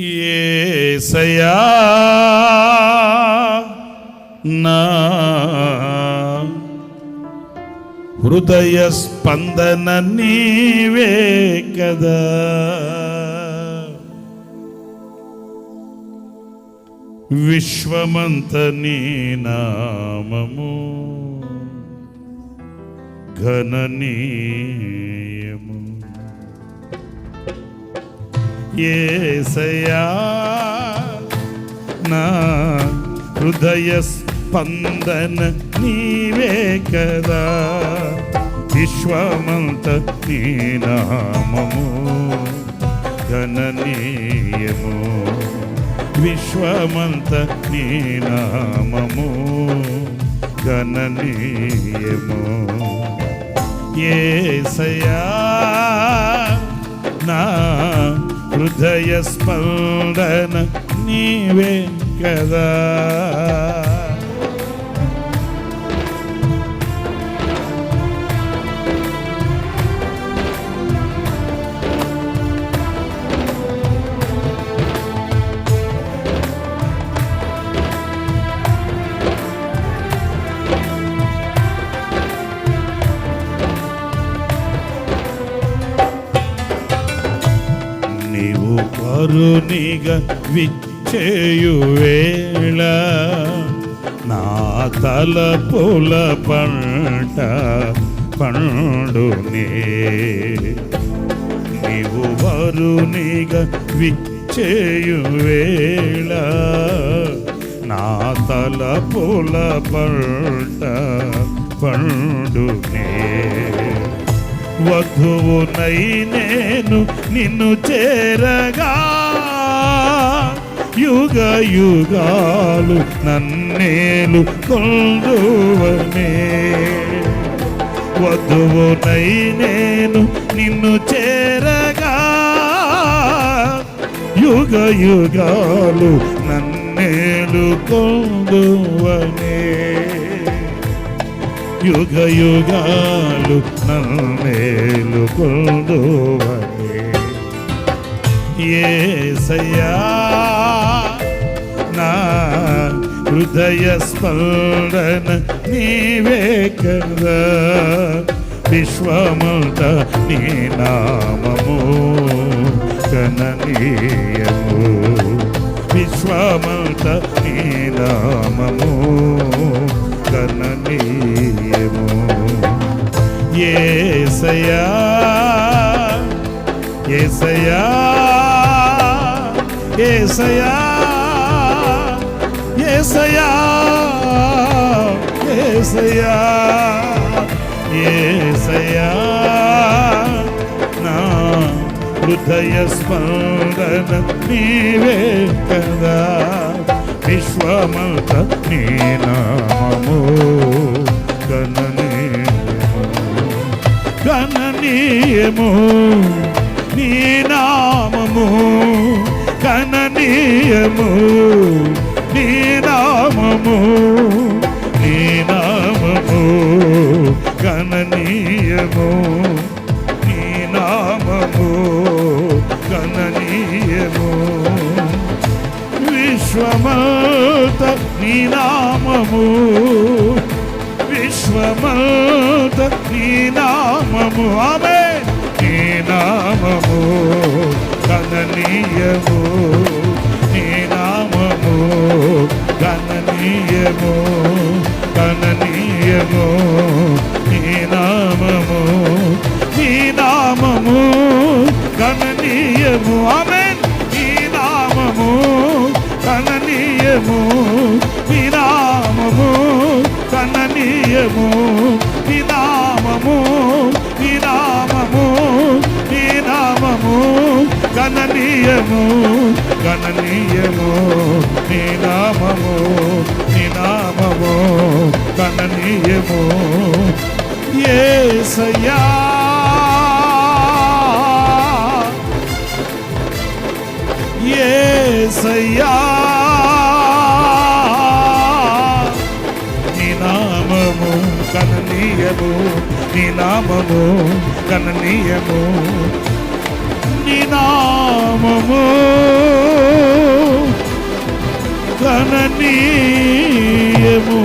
ఏసయా నా హృదయ స్పందన నీవే కదా. విశ్వమంత నీ నామము ఘననీయము ఏసయా నా హృదయ స్పందన నీవే కదా. విశ్వమంత నీ నామము గణనీయము. విశ్వమంత నీ నామము గణనీయము. ఏసయా నా హృదయ స్పందన నీవే కదా నీవు కరుణిగా విచ్చేయు వేళ. నా తలపుల పంట పండునే నీవు వరునిగా విచ్చేయు వేళ. నా తలపుల పంట పండునే వధువునై నేను నిన్ను చేరగా. యుగ యుగాలు నన్నేలు కొందువనే వధువునై నేను నిన్ను చేరగా. యుగ యుగాలు నన్నేలు కొందువనే యుగ యుగాలు నన్నేలు కొందువనే ఏసయ్యా నా హృదయ స్పందన నీవే కదా విశ్వమంత నీ నామము కననీయము విశ్వమంత నీ నామము కననీయ ఏసయా ఏసయా ఏసయా ఏసయా ఏసయా ఏసయా నా హృదయ స్పందన నీవే కదా విశ్వమంత నీ గణనీయము నీ నామము గణనీయము నీ నామము నీ నామము గణనీయము నీ నామము గణనీయము విశ్వమంత నీ నామము విశ్వమంత నీ నామము. ఆమె నీ నామము గణనీయము. నీ నామము గణనీయము. గణనీయము. నీ నామము. నీ నామము గణనీయము. ఆమె నీ నామము గణనీయము. నీ నామము గణనీయము నీ నామము నీ నామము నీ నామము. గణనీయము గణనీయము నీ నామము నీ నామము. గణనీయము ఏసయ్యా. ఏసయ్యా. గణనీయము నీ నామము గణనీయము నీ నామము గణనీయము